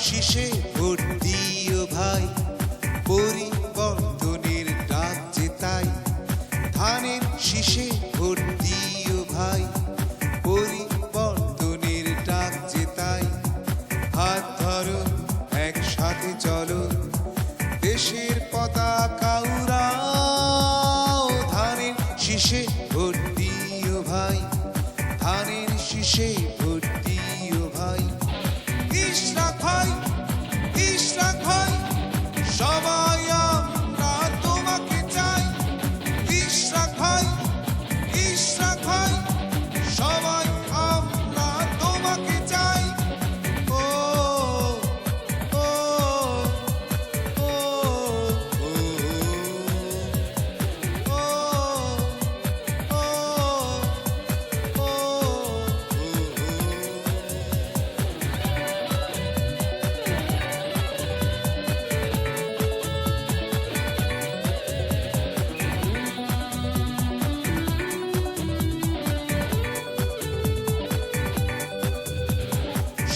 শীষে ভোট দিও ভাই। পরিবর্তনের ডাক যে তাই। ধানের শীষে দিও ভাই। পরিবর্তনের ডাক যে তাই। হাত ধরো, একসাথে চলো। দেশের পতাকা উড়াও। ধানের শীষে দিও ভাই। ধানের শীষে ভোট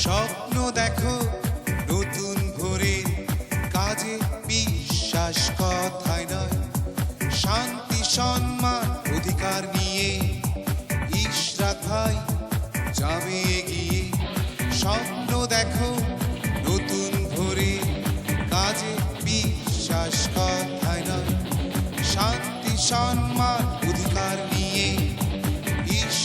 স্বপ্ন দেখো, নতুন ভোরে কাজে বিশ্বাস কথায় নয়, শান্তি, সম্মান, অধিকার নিয়ে। ইস রাখায় যাবে এগিয়ে। স্বপ্ন দেখো, নতুন ভোরে কাজে বিশ্বাস কথায় নয়, শান্তি, সম্মান, অধিকার নিয়ে। ইস